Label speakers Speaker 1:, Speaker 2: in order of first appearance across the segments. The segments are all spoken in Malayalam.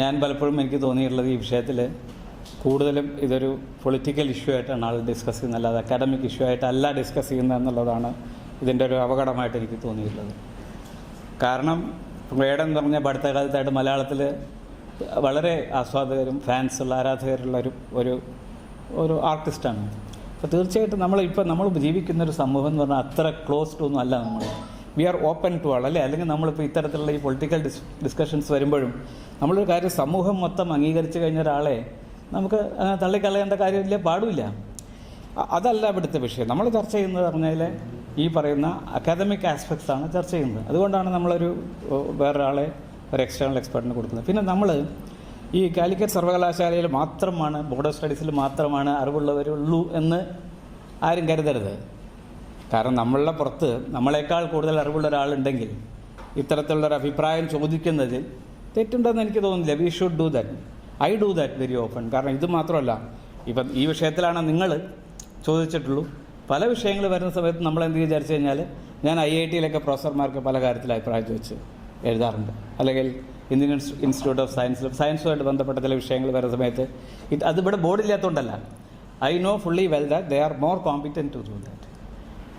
Speaker 1: ഞാൻ പലപ്പോഴും എനിക്ക് തോന്നിയിട്ടുള്ളത് ഈ വിഷയത്തിൽ കൂടുതലും ഇതൊരു പൊളിറ്റിക്കൽ ഇഷ്യൂ ആയിട്ടാണ് ആൾ ഡിസ്കസ് ചെയ്യുന്നത്. അല്ലാതെ അക്കാഡമിക് ഇഷ്യൂ ആയിട്ടല്ല ഡിസ്കസ് ചെയ്യുന്നത് എന്നുള്ളതാണ് ഇതിന്റെ ഒരു അപകടമായിട്ട് എനിക്ക് തോന്നിയിട്ടുള്ളത്. കാരണം വേടം എന്ന് പറഞ്ഞ അടുത്ത കാലത്തായിട്ട് മലയാളത്തിൽ വളരെ ആസ്വാദകരും ഉള്ള ആരാധകരുള്ള ഒരു ഒരു ഒരു ആർട്ടിസ്റ്റാണ് അപ്പോൾ തീർച്ചയായിട്ടും നമ്മളിപ്പോൾ നമ്മൾ ജീവിക്കുന്ന ഒരു സമൂഹം എന്ന് പറഞ്ഞാൽ അത്ര ക്ലോസ്ഡ് ഒന്നും അല്ല നമ്മൾ we are open to all അല്ലേ? അല്ലെങ്കിൽ നമ്മളിപ്പോൾ ഇത്തരത്തിലുള്ള ഈ പൊളിറ്റിക്കൽ ഡിസ് ഡിസ്കഷൻസ് വരുമ്പോഴും നമ്മളൊരു കാര്യം സമൂഹം മൊത്തം അംഗീകരിച്ചു കഴിഞ്ഞ ഒരാളെ നമുക്ക് തള്ളിക്കളയേണ്ട കാര്യമില്ല പാടില്ല. അതല്ല ഇവിടുത്തെ വിഷയം. നമ്മൾ ചർച്ച ചെയ്യുന്നത് പറഞ്ഞാൽ ഈ പറയുന്ന അക്കാദമിക് ആസ്പെക്ട്സ് ആണ് ചർച്ച ചെയ്യുന്നത്. അതുകൊണ്ടാണ് നമ്മളൊരു വേറൊരാളെ ഒരു എക്സ്റ്റേണൽ എക്സ്പെർട്ടിന് കൊടുക്കുന്നത്. പിന്നെ നമ്മൾ ഈ കാലിക്കറ്റ് സർവകലാശാലയിൽ മാത്രമാണ് ബോർഡ് ഓഫ് സ്റ്റഡീസിൽ മാത്രമാണ് അറിവുള്ളവരുള്ളൂ എന്ന് ആരും കരുതരുത്. കാരണം നമ്മളുടെ പുറത്ത് നമ്മളെക്കാൾ കൂടുതൽ അറിവുള്ള ഒരാളുണ്ടെങ്കിൽ ഇത്തരത്തിലുള്ള ഒരു അഭിപ്രായം ചോദിക്കുന്നതിൽ തെറ്റുണ്ടെന്ന് എനിക്ക് തോന്നുന്നില്ല. We should do that I do that very open കാരണം ഇത് മാത്രമല്ല ഇപ്പം ഈ വിഷയത്തിലാണ് നിങ്ങൾ ചോദിച്ചിട്ടുള്ളൂ. പല വിഷയങ്ങൾ വരുന്ന സമയത്ത് നമ്മൾ എന്ത് വിചാരിച്ചു കഴിഞ്ഞാൽ ഞാൻ ഐ ഐ ടിയിലൊക്കെ പ്രൊഫസർമാർക്ക് പല കാര്യത്തിൽ അഭിപ്രായം ചോദിച്ച് എഴുതാറുണ്ട്. അല്ലെങ്കിൽ ഇന്ത്യൻ ഇൻസ്റ്റിറ്റ്യൂട്ട് ഓഫ് സയൻസിലും സയൻസുമായിട്ട് ബന്ധപ്പെട്ട ചില വിഷയങ്ങൾ വരുന്ന സമയത്ത് ഇത് അതിവിടെ ബോർഡില്ലാത്തതുകൊണ്ടല്ല. I know fully well that they are more competent to do that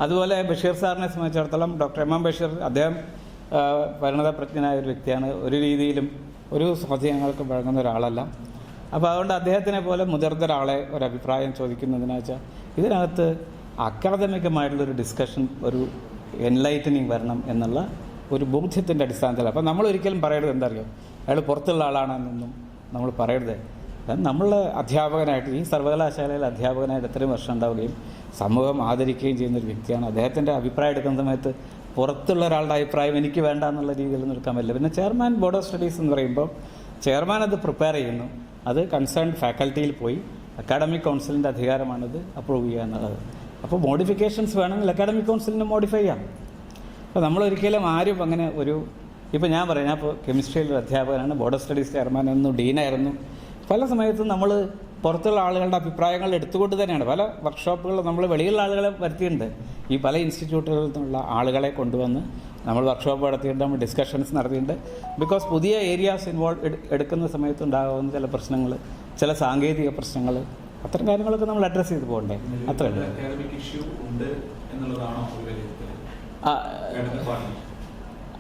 Speaker 1: അതുപോലെ ബഷീർ സാറിനെ സംബന്ധിച്ചിടത്തോളം ഡോക്ടർ എം എം ബഷീർ അദ്ദേഹം പരിണതപ്രജ്ഞനായ ഒരു വ്യക്തിയാണ്. ഒരു രീതിയിലും ഒരു സ്വാധീനങ്ങൾക്ക് വഴങ്ങുന്ന ഒരാളല്ല. അപ്പോൾ അതുകൊണ്ട് അദ്ദേഹത്തിനെ പോലെ മുതിർന്ന ഒരാളെ ഒരഭിപ്രായം ചോദിക്കുന്നതിനാ വെച്ചാൽ ഇതിനകത്ത് അക്കാദമികമായിട്ടുള്ളൊരു ഡിസ്കഷൻ ഒരു എൻലൈറ്റനിങ് വരണം എന്നുള്ള ഒരു ബോധ്യത്തിന്റെ അടിസ്ഥാനത്തിൽ അപ്പോൾ നമ്മൾ ഒരിക്കലും പറയരുത് എന്താ അയാൾ പുറത്തുള്ള ആളാണെന്നൊന്നും നമ്മൾ പറയരുത്. നമ്മൾ അധ്യാപകനായിട്ട് ഈ സർവകലാശാലയിൽ അധ്യാപകനായിട്ട് എത്രയും വർഷം ഉണ്ടാവുകയും സമൂഹം ആദരിക്കുകയും ചെയ്യുന്ന ഒരു വ്യക്തിയാണ്. അദ്ദേഹത്തിന്റെ അഭിപ്രായം എടുക്കുന്ന സമയത്ത് പുറത്തുള്ള ഒരാളുടെ അഭിപ്രായം എനിക്ക് വേണ്ട എന്നുള്ള രീതിയിൽ നിൽക്കാൻ പറ്റില്ല. പിന്നെ ചെയർമാൻ ബോർഡ് ഓഫ് സ്റ്റഡീസ് എന്ന് പറയുമ്പോൾ ചെയർമാൻ അത് പ്രിപ്പയർ ചെയ്യുന്നു. അത് കൺസേൺ ഫാക്കൽറ്റിയിൽ പോയി അക്കാഡമിക് കൗൺസിലിന്റെ അധികാരമാണത് അപ്രൂവ് ചെയ്യുക എന്നുള്ളത്. അപ്പോൾ മോഡിഫിക്കേഷൻസ് വേണമെങ്കിൽ അക്കാഡമിക് കൗൺസിലിന് മോഡിഫൈ ചെയ്യാം. അപ്പോൾ നമ്മളൊരിക്കലും ആരും അങ്ങനെ ഒരു ഇപ്പോൾ ഞാൻ പറയാം ഞാൻ ഇപ്പോൾ കെമിസ്ട്രിയിലൊരു അധ്യാപകനാണ് ബോർഡ് ഓഫ് സ്റ്റഡീസ് ചെയർമാനായിരുന്നു ഡീനായിരുന്നു. പല സമയത്തും നമ്മൾ പുറത്തുള്ള ആളുകളുടെ അഭിപ്രായങ്ങൾ എടുത്തുകൊണ്ട് തന്നെയാണ്. പല വർക്ക്ഷോപ്പുകൾ നമ്മൾ വെളിയിലുള്ള ആളുകളെ വരുത്തിയിട്ടുണ്ട്. ഈ പല ഇൻസ്റ്റിറ്റ്യൂട്ടുകളിൽ നിന്നുള്ള ആളുകളെ കൊണ്ടുവന്ന് നമ്മൾ വർക്ക്ഷോപ്പ് നടത്തിയിട്ടുണ്ട് നമ്മൾ ഡിസ്കഷൻസ് നടത്തിയിട്ടുണ്ട്. ബിക്കോസ് പുതിയ ഏരിയാസ് ഇൻവോൾവ് എടുക്കുന്ന സമയത്ത് ഉണ്ടാകുന്ന ചില പ്രശ്നങ്ങൾ ചില സാങ്കേതിക പ്രശ്നങ്ങൾ അത്തരം കാര്യങ്ങളൊക്കെ നമ്മൾ അഡ്രസ്സ് ചെയ്ത് പോകണ്ടേ? അത്രേ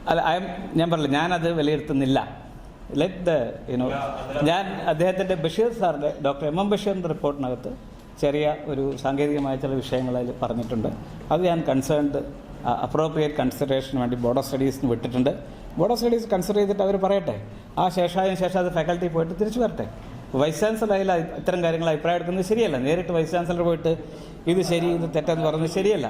Speaker 1: അല്ല ഞാൻ പറഞ്ഞില്ല ഞാനത് വിലയിരുത്തുന്നില്ല. ലെറ്റ് ദ യുനോ ഞാൻ അദ്ദേഹത്തിന്റെ ബഷീർ സാറിന്റെ ഡോക്ടർ എം എം ബഷീറിന്റെ റിപ്പോർട്ടിനകത്ത് ചെറിയ ഒരു സാങ്കേതികമായ ചില വിഷയങ്ങൾ അതിൽ പറഞ്ഞിട്ടുണ്ട്. അത് ഞാൻ കൺസേൺഡ് അപ്രോപ്രിയേറ്റ് കൺസിഡറേഷന് വേണ്ടി ബോർഡ് ഓഫ് സ്റ്റഡീസിന് വിട്ടിട്ടുണ്ട്. ബോർഡ് ഓഫ് സ്റ്റഡീസ് കൺസിഡർ ചെയ്തിട്ട് അവർ പറയട്ടെ ആ ശേഷമായതിനു ശേഷം അത് ഫാക്കൽറ്റി പോയിട്ട് തിരിച്ചു വരട്ടെ. വൈസ് ചാൻസലർ അതിൽ ഇത്തരം കാര്യങ്ങൾ അഭിപ്രായം എടുക്കുന്നത് ശരിയല്ല. നേരിട്ട് വൈസ് ചാൻസലർ പോയിട്ട് ഇത് ശരി ഇത് തെറ്റെന്ന് പറയുന്നത് ശരിയല്ല.